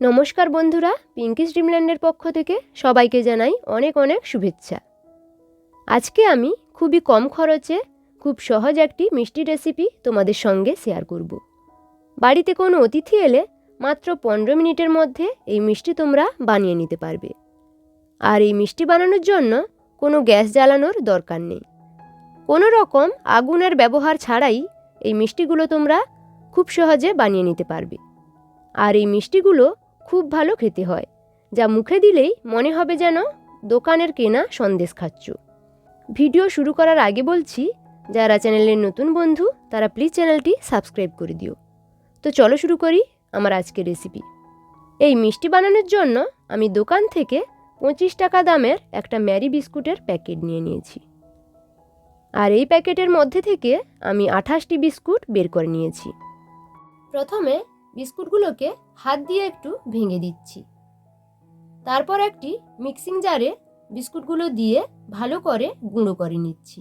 নমস্কার বন্ধুরা পিঙ্কিস ড্রিমল্যান্ডের পক্ষ থেকে সবাইকে জানাই অনেক অনেক শুভেচ্ছা। আজকে আমি খুবই কম খরচে খুব সহজ একটি মিষ্টি রেসিপি তোমাদের সঙ্গে শেয়ার করব। বাড়িতে কোনো অতিথি এলে মাত্র পনেরো মিনিটের মধ্যে এই মিষ্টি তোমরা বানিয়ে নিতে পারবে। আর এই মিষ্টি বানানোর জন্য কোনো গ্যাস জ্বালানোর দরকার নেই। কোনো রকম আগুনের ব্যবহার ছাড়াই এই মিষ্টিগুলো তোমরা খুব সহজে বানিয়ে নিতে পারবে। আর এই মিষ্টিগুলো খুব ভালো খেতে হয়, যা মুখে দিলেই মনে হবে যেন দোকানের কেনা সন্দেশ খাচ্ছ। ভিডিও শুরু করার আগে বলছি, যারা চ্যানেলের নতুন বন্ধু, তারা প্লিজ চ্যানেলটি সাবস্ক্রাইব করে দিও। তো চলো শুরু করি আমার আজকের রেসিপি এই মিষ্টি বানানোর জন্য আমি দোকান থেকে পঁচিশ টাকা দামের একটা ম্যারি বিস্কুটের প্যাকেট নিয়ে নিয়েছি। আর এই প্যাকেটের মধ্যে থেকে আমি আঠাশটি বিস্কুট বের করে নিয়েছি। প্রথমে বিস্কুটগুলোকে হাত দিয়ে একটু ভেঙে দিচ্ছি। তারপর একটি মিক্সিং জারে বিস্কুটগুলো দিয়ে ভালো করে গুঁড়ো করে নিচ্ছি।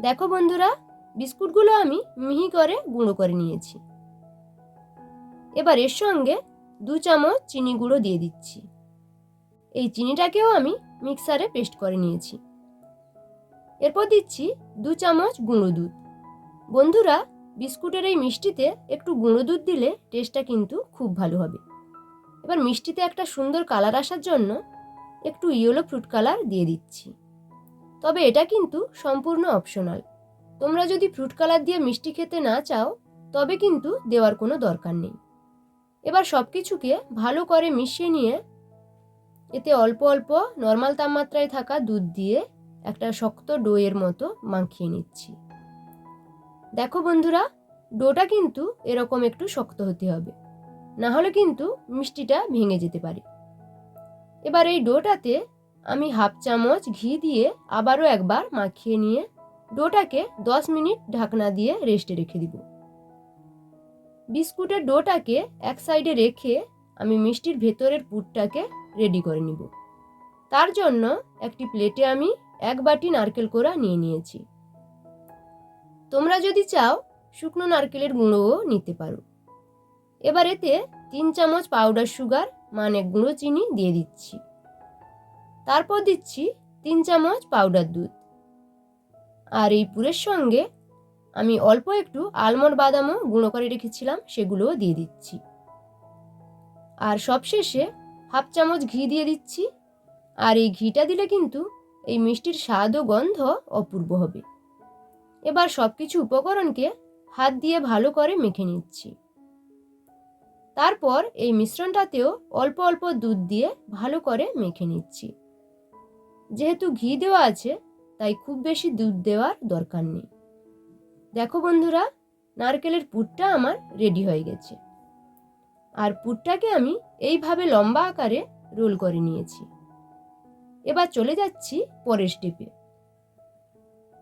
দেখো বন্ধুরা, বিস্কুটগুলো আমি মিহি করে গুঁড়ো করে নিয়েছি। এবার এর সঙ্গে দু চামচ চিনি গুঁড়ো দিয়ে দিচ্ছি। এই চিনিটাকেও আমি মিক্সারে পেস্ট করে নিয়েছি। এরপর দিচ্ছি দু চামচ গুঁড়ো দুধ। বন্ধুরা বিস্কুটের এই মিষ্টিতে একটু গুঁড়ো দুধ দিলে টেস্টটা কিন্তু খুব ভালো হবে। এবার মিষ্টিতে একটা সুন্দর কালার আসার জন্য একটু ইয়েলো ফ্রুট কালার দিয়ে দিচ্ছি। তবে এটা কিন্তু সম্পূর্ণ অপশনাল তোমরা যদি ফ্রুট কালার দিয়ে মিষ্টি খেতে না চাও, তবে কিন্তু দেওয়ার কোনো দরকার নেই। এবার সব কিছুকে ভালো করে মিশিয়ে নিয়ে এতে অল্প অল্প নর্মাল তাপমাত্রায় থাকা দুধ দিয়ে একটা শক্ত ডোয়ের মতো মাখিয়ে নিচ্ছি। দেখো বন্ধুরা, ডোটা কিন্তু এরকম একটু শক্ত হতে হবে। না হলে কিন্তু মিষ্টিটা ভেঙে যেতে পারে। এবার এই ডোটাতে আমি হাফ চামচ ঘি দিয়ে আবারও একবার মাখিয়ে নিয়ে ডোটাকে দশ মিনিট ঢাকনা দিয়ে রেস্টে রেখে দিব। বিস্কুটের ডোটাকে এক সাইডে রেখে আমি মিষ্টির ভেতরের পুরটাকে রেডি করে নিব। তার জন্য একটি প্লেটে আমি এক বাটি নারকেল কোড়া নিয়ে নিয়েছি। তোমরা যদি চাও, শুকনো নারকেলের গুঁড়োও নিতে পারো। এবার এতে তিন চামচ পাউডার সুগার মানে গুঁড়ো চিনি দিয়ে দিচ্ছি। তারপর দিচ্ছি তিন চামচ পাউডার দুধ। আর এই পুরের সঙ্গে আমি অল্প একটু আলমন্ড বাদামও গুঁড়ো করে রেখেছিলাম, সেগুলোও দিয়ে দিচ্ছি। আর সবশেষে হাফ চামচ ঘি দিয়ে দিচ্ছি। আর এই ঘিটা দিলে কিন্তু এই মিষ্টির স্বাদ ও গন্ধ অপূর্ব হবে। এবার সব কিছু উপকরণকে হাত দিয়ে ভালো করে মেখে নিচ্ছি। তারপর এই মিশ্রণটাতেও অল্প অল্প দুধ দিয়ে ভালো করে মেখে নিচ্ছি। যেহেতু ঘি দেওয়া আছে, তাই খুব বেশি দুধ দেওয়ার দরকার নেই। দেখো বন্ধুরা, নারকেলের পুরটা আমার রেডি হয়ে গেছে। আর পুরটাকে আমি এইভাবে লম্বা আকারে রোল করে নিয়েছি। এবার চলে যাচ্ছি পরের স্টেপে।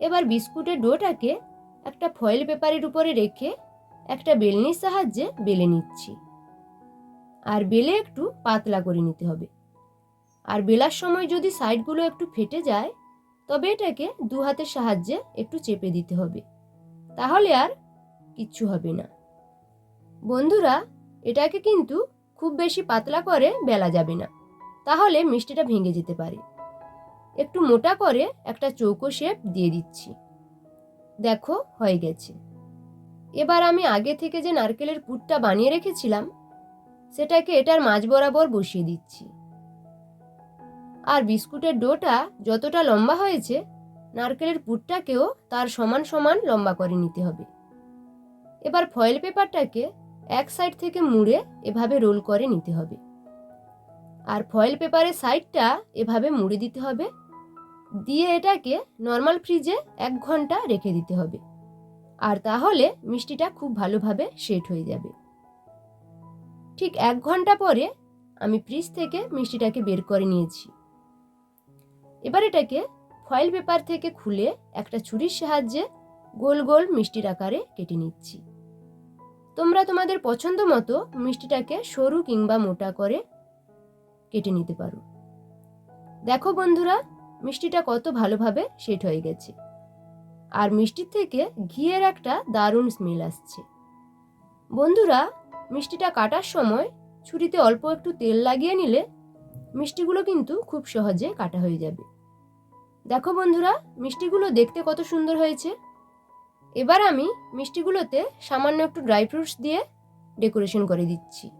এবার বিস্কুটের ডোটাকে একটা ফয়েল পেপারের উপরে রেখে একটা বেলনির সাহায্যে বেলে নিচ্ছি। আর বেলে একটু পাতলা করে নিতে হবে। আর বেলার সময় যদি সাইডগুলো একটু ফেটে যায়, তবে এটাকে দু হাতের সাহায্যে একটু চেপে দিতে হবে। তাহলে আর কিচ্ছু হবে না। বন্ধুরা, এটাকে কিন্তু খুব বেশি পাতলা করে বেলা যাবে না। তাহলে মিষ্টিটা ভেঙে যেতে পারে। একটু মোটা করে একটা চৌকো শেপ দিয়ে দিচ্ছি। দেখো, হয়ে গেছে। এবার আমি আগে থেকে যে নারকেলের পুরটা বানিয়ে রেখেছিলাম, সেটাকে এটার মাঝ বরাবর বসিয়ে দিচ্ছি। আর বিস্কুটের ডোটা যতটা লম্বা হয়েছে, নারকেলের পুরটাকেও তার সমান সমান লম্বা করে নিতে হবে। এবার ফয়েল পেপারটাকে এক সাইড থেকে মুড়ে এভাবে রোল করে নিতে হবে। আর ফয়েল পেপারের সাইডটা এভাবে মুড়ে দিতে হবে। দিয়ে এটাকে নর্মাল ফ্রিজে এক ঘণ্টা রেখে দিতে হবে। আর তাহলে মিষ্টিটা খুব ভালোভাবে সেট হয়ে যাবে। ঠিক এক ঘণ্টা পরে আমি ফ্রিজ থেকে মিষ্টিটাকে বের করে নিয়েছি। এবার এটাকে ফয়েল পেপার থেকে খুলে একটা ছুরির সাহায্যে গোল গোল মিষ্টির আকারে কেটে নিচ্ছি। তোমরা তোমাদের পছন্দ মতো মিষ্টিটাকে সরু কিংবা মোটা করে কেটে নিতে পারো। দেখো বন্ধুরা, মিষ্টিটা কত ভালোভাবে সেট হয়ে গেছে। আর মিষ্টির থেকে ঘিয়ের একটা দারুণ স্মেল আসছে। বন্ধুরা, মিষ্টিটা কাটার সময় ছুরিতে অল্প একটু তেল লাগিয়ে নিলে মিষ্টিগুলো কিন্তু খুব সহজে কাটা হয়ে যাবে। দেখো বন্ধুরা, মিষ্টিগুলো দেখতে কত সুন্দর হয়েছে। এবার আমি মিষ্টিগুলোতে সামান্য একটু ড্রাই ফ্রুটস দিয়ে ডেকোরেশন করে দিচ্ছি।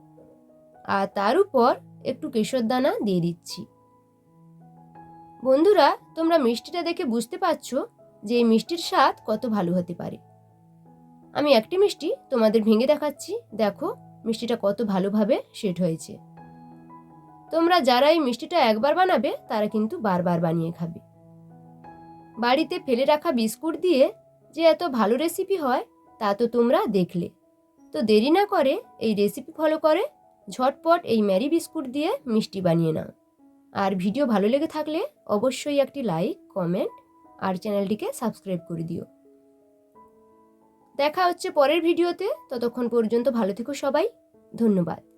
আর তার উপর একটু কেশর দানা দিয়ে দিচ্ছি। বন্ধুরা, তোমরা মিষ্টিটা দেখে বুঝতে পারছ যে এই মিষ্টির স্বাদ কত ভালো হতে পারে। আমি একটি মিষ্টি তোমাদের ভেঙে দেখাচ্ছি। দেখো, মিষ্টিটা কত ভালোভাবে সেট হয়েছে। তোমরা যারা এই মিষ্টিটা একবার বানাবে, তারা কিন্তু বারবার বানিয়ে খাবে। বাড়িতে ফেলে রাখা বিস্কুট দিয়ে যে এত ভালো রেসিপি হয়, তা তো তোমরা দেখলে। তো দেরি না করে এই রেসিপি ফলো করে ঝটপট এই ম্যারি বিস্কুট দিয়ে মিষ্টি বানিয়ে নাও। আর ভিডিও ভালো লেগে থাকলে অবশ্যই একটি লাইক, কমেন্ট আর চ্যানেলটিকে সাবস্ক্রাইব করে দিও। দেখা হচ্ছে পরের ভিডিওতে। ততক্ষণ পর্যন্ত ভালো থেকো সবাই। ধন্যবাদ।